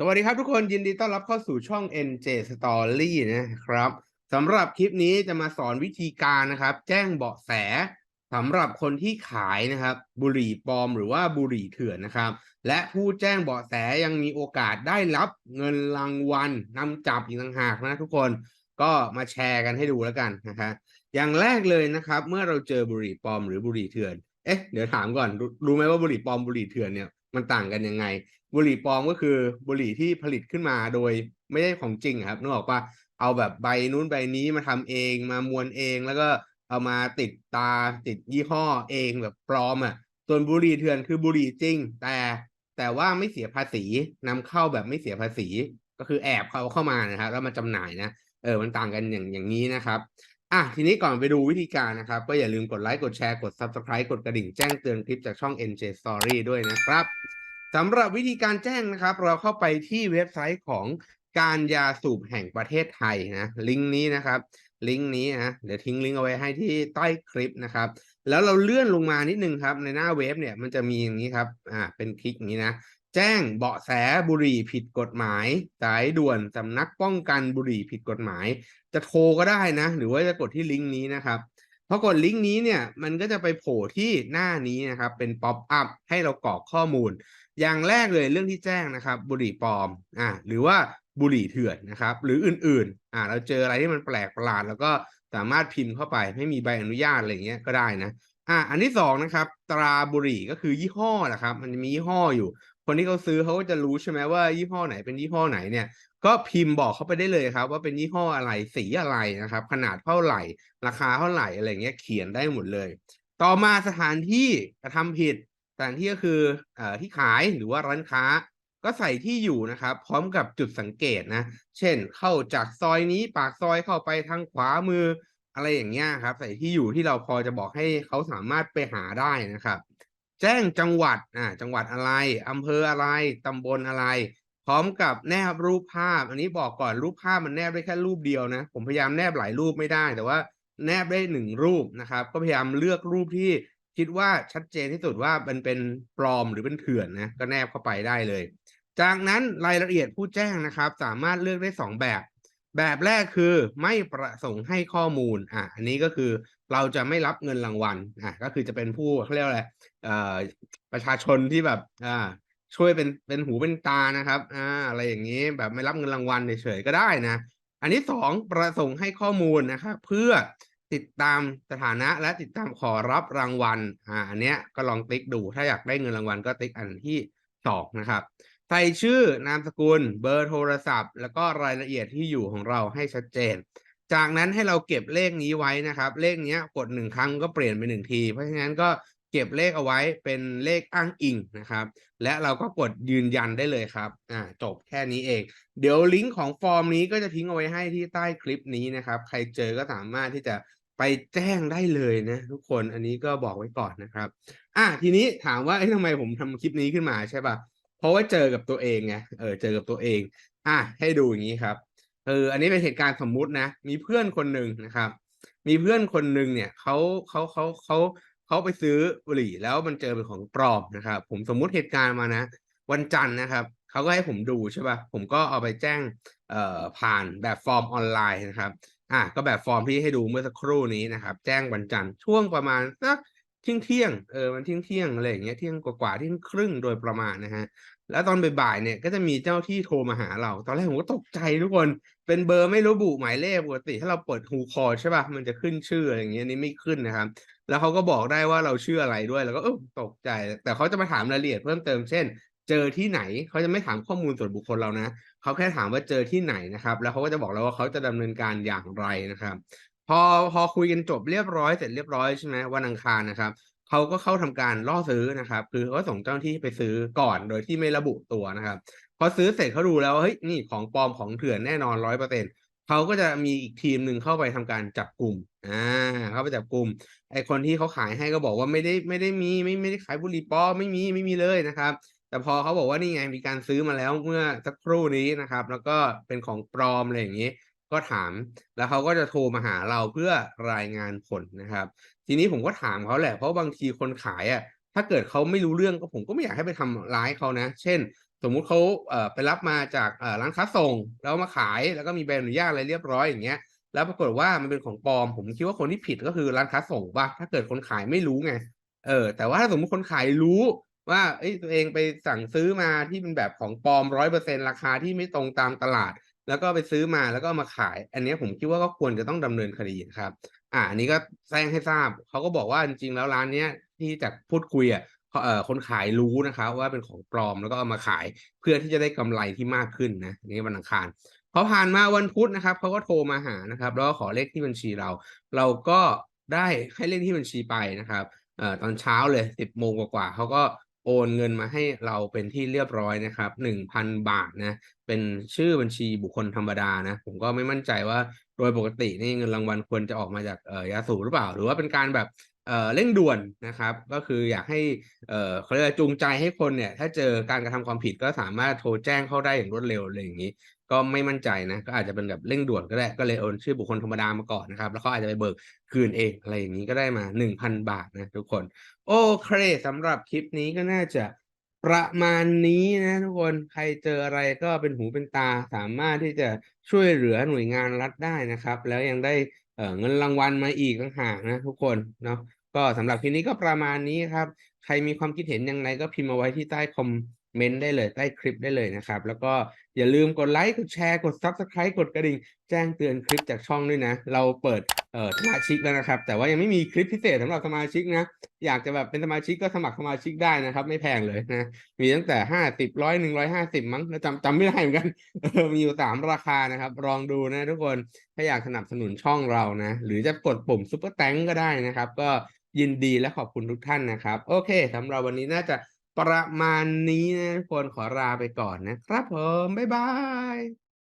สวัสดีครับทุกคนยินดีต้อนรับเข้าสู่ช่อง NJ Story นะครับสำหรับคลิปนี้จะมาสอนวิธีการนะครับ แจ้งเบาะแสสำหรับคนที่ขายนะครับ บุหรี่ปลอมหรือว่าบุหรี่เถื่อนนะครับ และผู้แจ้งเบาะแสยังมีโอกาสได้รับเงินรางวัลนำจับอีกต่างหากนะทุกคนก็มาแชร์กันให้ดูแล้วกันนะครับอย่างแรกเลยนะครับ เมื่อเราเจอบุหรี่ปลอมหรือบุหรี่เถื่อนเอ๊ะเดี๋ยวถามก่อนรู้รู้ไหมว่าบุหรี่ปลอมบุหรี่เถื่อนเนี่ย มันต่างกันยังไง บุหรี่ปลอมก็คือบุหรี่ที่ผลิตขึ้นมาโดยไม่ได้ของจริงครับนึกออกปะเอาแบบใบนู้นใบนี้มาทำเองมามวนเองแล้วก็เอามาติดตาติดยี่ห้อเองแบบปลอมอะส่วนบุหรี่เถื่อนคือบุหรี่จริง แต่แต่ว่าไม่เสียภาษีนำเข้าแบบไม่เสียภาษีก็คือแอบเขาเข้ามานะครับแล้วมาจำหน่ายนะเออมันต่างกันอย่างอย่างนี้นะครับ อะทีนี้ก่อนไปดูวิธีการนะครับ ก็อย่าลืมกดไลค์กดแชร์กด Subscribe กดกระดิ่งแจ้งเตือนคลิปจากช่อง NJ Story ด้วยนะครับสำหรับวิธีการแจ้งนะครับ เราเข้าไปที่เว็บไซต์ของการยาสูบแห่งประเทศไทยนะลิงก์นี้นะครับ ลิงก์นี้นะเดี๋ยวทิ้งลิงก์เอาไว้ให้ที่ใต้คลิปนะครับ แล้วเราเลื่อนลงมานิดนึงครับ ในหน้าเว็บเนี่ยมันจะมีอย่างนี้ครับอ่าเป็นคลิกอย่างนี้นะแจ้งเบาะแสบุหรี่ผิดกฎหมาย สายด่วนสำนักป้องกันบุหรี่ผิดกฎหมาย จะโทรก็ได้นะ หรือว่าจะกดที่ลิงก์นี้นะครับพอกดลิงก์นี้เนี่ยมันก็จะไปโผล่ที่หน้านี้นะครับ เป็นป๊อปอัพให้เรากรอกข้อมูล อย่างแรกเลยเรื่องที่แจ้งนะครับ บุหรี่ปลอมอ่าหรือว่าบุหรี่เถื่อนนะครับ หรืออื่นๆอ่าเราเจออะไรที่มันแปลกประหลาด แล้วก็สามารถพิมพ์เข้าไปไม่มีใบอนุญาตอะไรเงี้ยก็ได้นะอ่าอันที่สองนะครับ ตราบุหรี่ก็คือยี่ห้อนะครับ มันจะมียี่ห้ออยู่ คนที่เขาซื้อเขาก็จะรู้ใช่ไหมว่ายี่ห้อไหนเป็นยี่ห้อไหนเนี่ย ก็พิมพ์บอกเขาไปได้เลยครับ ว่าเป็นยี่ห้ออะไรสีอะไรนะครับ ขนาดเท่าไหร่ ราคาเท่าไหร่อะไรเงี้ยเขียนได้หมดเลย ต่อมาสถานที่กระทำผิดสถานที่ก็คืออที่ขายหรือว่าร้านค้า ก็ใส่ที่อยู่นะครับ พร้อมกับจุดสังเกตนะ เช่น เข้าจากซอยนี้ปากซอยเข้าไปทางขวามืออะไรอย่างเงี้ยครับ ใส่ที่อยู่ที่เราพอจะบอกให้เขาสามารถไปหาได้นะครับ แจ้งจังหวัดอ่าจังหวัดอะไรอำเภออะไรตำบลอะไร พร้อมกับแนบรูปภาพ อันนี้บอกก่อนรูปภาพมันแนบได้แค่รูปเดียวนะ ผมพยายามแนบหลายรูปไม่ได้ แต่ว่าแนบได้หนึ่งรูปนะครับ ก็พยายามเลือกรูปที่คิดว่าชัดเจนที่สุดว่ามันเป็นปลอมหรือเป็นเถื่อนนะก็แนบเข้าไปได้เลย จากนั้นรายละเอียดผู้แจ้งนะครับ สามารถเลือกได้สองแบบ แบบแรกคือไม่ประสงค์ให้ข้อมูล อะอันนี้ก็คือเราจะไม่รับเงินรางวัล อะก็คือจะเป็นผู้เขาเรียกอะไรเอ่อประชาชนที่แบบ อ่า ช่วยเป็นเป็นหูเป็นตานะครับ อ่า อะไรอย่างนี้แบบไม่รับเงินรางวัลเฉยๆก็ได้นะ อันที่สองประสงค์ให้ข้อมูลนะครับเพื่อติดตามสถานะและติดตามขอรับรางวัล อ่า อันเนี้ยก็ลองติ๊กดู ถ้าอยากได้เงินรางวัลก็ติ๊กอันที่สองนะครับ ใส่ชื่อนามสกุลเบอร์โทรศัพท์ แล้วก็รายละเอียดที่อยู่ของเราให้ชัดเจน จากนั้นให้เราเก็บเลขนี้ไว้นะครับ เลขนี้กดหนึ่งครั้งก็เปลี่ยนไปหนึ่งที เพราะฉะนั้นก็เก็บเลขเอาไว้เป็นเลขอ้างอิงนะครับ และเราก็กดยืนยันได้เลยครับอ่าจบแค่นี้เอง เดี๋ยวลิงก์ของฟอร์มนี้ก็จะทิ้งเอาไว้ให้ที่ใต้คลิปนี้นะครับ ใครเจอก็สามารถที่จะไปแจ้งได้เลยนะทุกคนอันนี้ก็บอกไว้ก่อนนะครับ อะทีนี้ถามว่าเอ้ยทำไมผมทำคลิปนี้ขึ้นมาใช่ป่ะ เพราะว่าเจอกับตัวเองไงเออเจอกับตัวเอง อะให้ดูอย่างนี้ครับเอออันนี้เป็นเหตุการณ์สมมุตินะ มีเพื่อนคนหนึ่งนะครับ มีเพื่อนคนหนึ่งเนี่ยเขาเขาเขาเขาเขาไปซื้อบุหรี่แล้วมันเจอเป็นของปลอมนะครับ ผมสมมุติเหตุการณ์มานะ วันจันทร์นะครับเขาก็ให้ผมดูใช่ป่ะผมก็เอาไปแจ้งเอ่อผ่านแบบฟอร์มออนไลน์นะครับอะก็แบบฟอร์มที่ให้ดูเมื่อสักครู่นี้นะครับ แจ้งวันจันทร์ช่วงประมาณสัก เที่ยงเที่ยงเออมันเที่ยงเที่ยงอะไรอย่างเงี้ยเที่ยงกว่าๆเที่ยงครึ่งโดยประมาณนะฮะแล้วตอนบ่ายๆเนี่ยก็จะมีเจ้าที่โทรมาหาเรา ตอนแรกผมก็ตกใจทุกคน เป็นเบอร์ไม่ระบุหมายเลขปกติ ถ้าเราเปิดฮูคอใช่ป่ะมันจะขึ้นชื่ออะไรอย่างเงี้ยนนี้ไม่ขึ้นนะครับ แล้วเขาก็บอกได้ว่าเราชื่ออะไรด้วยแล้วก็เออตกใจ แต่เขาจะมาถามรายละเอียดเพิ่มเติมเช่น เจอที่ไหนเขาจะไม่ถามข้อมูลส่วนบุคคลเรานะเขาแค่ถามว่าเจอที่ไหนนะครับ แล้วเขาก็จะบอกเราว่าเขาจะดำเนินการอย่างไรนะครับ พอพอคุยกันจบเรียบร้อยเสร็จเรียบร้อยใช่ไหมวันอังคารนะครับเขาก็เข้าทำการล่อซื้อนะครับ คือเขาส่งเจ้าหน้าที่ไปซื้อก่อนโดยที่ไม่ระบุตัวนะครับพอซื้อเสร็จเขาดูแล้วเฮ้ยนี่ของปลอมของเถื่อนแน่นอนร้อยเปอร์เซ็นต์เขาก็จะมีอีกทีมหนึ่งเข้าไปทำการจับกลุ่มอ่าเข้าไปจับกลุ่มไอคนที่เขาขายให้ก็บอกว่าไม่ได้ไม่ได้มีไม่ไม่ได้ขายบุหรี่ปลอมไม่มีไม่มีเลยนะครับ แต่พอเขาบอกว่านี่ไงมีการซื้อมาแล้วเมื่อสักครู่นี้นะครับ แล้วก็เป็นของปลอมอะไรอย่างนี้ ก็ถามแล้วเขาก็จะโทรมาหาเราเพื่อรายงานผลนะครับ ทีนี้ผมก็ถามเขาแหละเพราะบางทีคนขายอะถ้าเกิดเขาไม่รู้เรื่องก็ผมก็ไม่อยากให้ไปทำร้ายเขานะ เช่น สมมุติเขาเอ่อไปรับมาจากเอ่อร้านค้าส่ง แล้วมาขายแล้วก็มีใบอนุญาตอะไรเรียบร้อยอย่างเงี้ยแล้วปรากฏว่ามันเป็นของปลอม ผมคิดว่าคนที่ผิดก็คือร้านค้าส่งป่ะถ้าเกิดคนขายไม่รู้ไงเออแต่ว่าถ้าสมมติคนขายรู้ว่าเอ้ตัวเองไปสั่งซื้อมาที่เป็นแบบของปลอมร้อยเปอร์เซ็นราคาที่ไม่ตรงตามตลาด แล้วก็ไปซื้อมาแล้วก็มาขาย อันนี้ผมคิดว่าก็ควรจะต้องดำเนินคดีครับ อ่าอันนี้ก็แจ้งให้ทราบเขาก็บอกว่าจริงๆแล้วร้านเนี้ยที่จากพูดคุยอะเอ่อคนขายรู้นะครับว่าเป็นของปลอมแล้วก็เอามาขายเพื่อที่จะได้กำไรที่มากขึ้นนะนนี่วันอังคารพอผ่านมาวันพุธนะครับเขาก็โทรมาหานะครับ แล้วก็ขอเลขที่บัญชีเรา เราก็ได้ให้เลขที่บัญชีไปนะครับเอ่อตอนเช้าเลยสิบโมงกว่าๆเขาก็ โอนเงินมาให้เราเป็นที่เรียบร้อยนะครับหนึ่งพันบาทนะเป็นชื่อบัญชีบุคคลธรรมดานะผมก็ไม่มั่นใจว่าโดยปกตินี่เงินรางวัลควรจะออกมาจากเอ่อยาสูบหรือเปล่า หรือว่าเป็นการแบบเอ่อเร่งด่วนนะครับ ก็คืออยากให้เอ่อเขาเรียกจูงใจให้คนเนี่ย ถ้าเจอการกระทำความผิดก็สามารถโทรแจ้งเข้าได้อย่างรวดเร็วอะไรอย่างนี้ ก็ไม่มั่นใจนะ ก็อาจจะเป็นแบบเร่งด่วนก็ได้ก็เลยโอนชื่อบุคคลธรรมดามาก่อนนะครับ แล้วเขาอาจจะไปเบิกคืนเองอะไรอย่างนี้ก็ได้มาหนึ่งพันบาทนะทุกคน โอเคสำหรับคลิปนี้ก็น่าจะประมาณนี้นะทุกคนใครเจออะไรก็เป็นหูเป็นตาสามารถที่จะช่วยเหลือหน่วยงานรัฐได้นะครับ แล้วยังได้เเงินรางวัลมาอีกต่างหากนะทุกคนเนาะก็สำหรับคลิปนี้ก็ประมาณนี้ครับ ใครมีความคิดเห็นย่างไรก็พิมพ์มาไว้ที่ใต้คอมเมนต์ได้เลยใต้คลิปได้เลยนะครับ แล้วก็อย่าลืมกดไลค์กดแชร์กด Subscribe กดกระดิ่ง แจ้งเตือนคลิปจากช่องด้วยนะ เราเปิดเอ่อสมาชิกแล้วนะครับ แต่ว่ายังไม่มีคลิปพิเศษสำหรับสมาชิกนะ อยากจะแบบเป็นสมาชิกก็สมัครสมาชิกได้นะครับ ไม่แพงเลยนะ มีตั้งแต่ห้าสิบร้อยหนึ่งร้อยห้าสิบมั้งจำจำไม่ได้เหมือนกัน มีอยู่สามราคานะครับ ลองดูนะทุกคนถ้าอยากสนับสนุนช่องเรานะ หรือจะกดปุ่มซุปเปอร์แตงก็ได้นะครับ ก็ยินดีและขอบคุณทุกท่านนะครับ โอเคสำหรับวันนี้น่าจะ ประมาณนี้นะทุกคนขอลาไปก่อนนะครับผม บ๊ายบาย